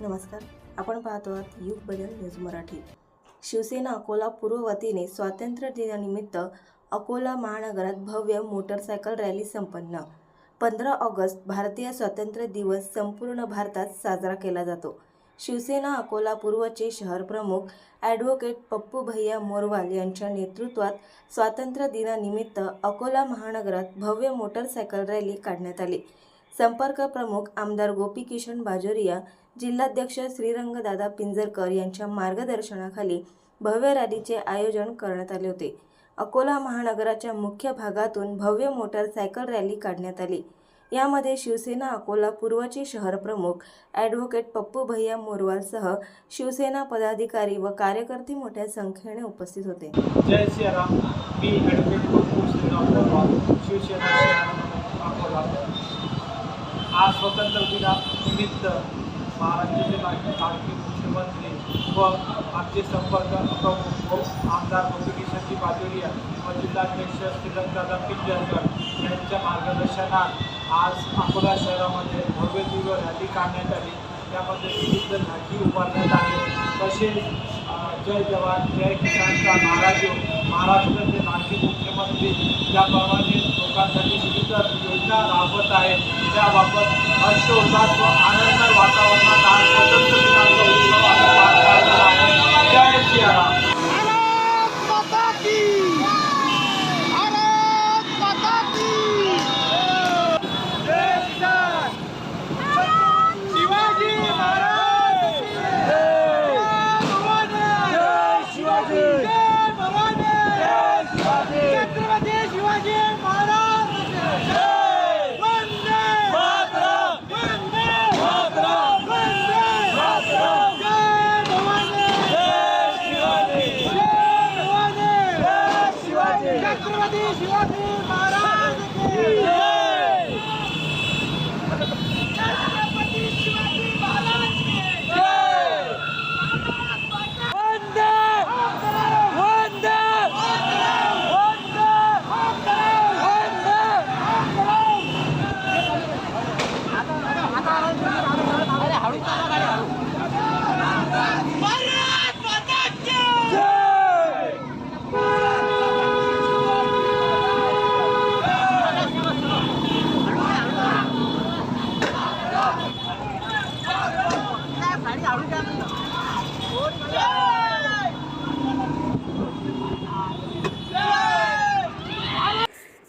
नमस्कार. आपण पाहतो आहात युग बदल न्यूज मराठी. शिवसेना अकोला पूर्व वतीने स्वातंत्र्य दिनानिमित्त अकोला महानगरात भव्य मोटरसायकल रॅली संपन्न. पंधरा ऑगस्ट भारतीय स्वातंत्र्य दिवस संपूर्ण भारतात साजरा केला जातो. शिवसेना अकोला पूर्वचे शहर प्रमुख ॲडव्होकेट पप्पू भैया मोरवाल यांच्या नेतृत्वात स्वातंत्र्य दिनानिमित्त अकोला महानगरात भव्य मोटरसायकल रॅली काढण्यात आली. संपर्क प्रमुख आमदार गोपी किशन बाजोरिया जिल्हाध्यक्ष श्रीरंगदादा पिंजरकर यांच्या मार्गदर्शनाखाली भव्य रॅलीचे आयोजन करण्यात आले होते. अकोला महानगराच्या मुख्य भागातून भव्य मोटारसायकल रॅली काढण्यात आली. यामध्ये शिवसेना अकोला पूर्वचे शहर प्रमुख ॲडव्होकेट पप्पू भैया मोरवालसह शिवसेना पदाधिकारी व कार्यकर्ते मोठ्या संख्येने उपस्थित होते. जय मी ॲडव्होकेट पप्पू श्रीराम शिवसेना आज स्वतंत्र दिनानिमित्त महाराष्ट्राचे माजी लाडके मुख्यमंत्री व आमचे संपर्क प्रमुख व आमदार गोपीकिशनजी बाजोरिया व जिल्हाध्यक्ष श्रीरंगदादा पिंजरकर यांच्या मार्गदर्शनात आज अकोला शहरामध्ये भव्य दिव्य रॅली काढण्यात आली. त्यामध्ये विविध झाकी उभारण्यात आली. तसेच जय जवान जय किसानचा नारा घेऊन महाराष्ट्राचे विविध योजना राबवत आहे. त्याबाबत हर्षोल्लास व आनंद वातावरणात आज स्वतंत्र दिनाचा उत्सव છત્રપતિ શિવાજી મહારાજ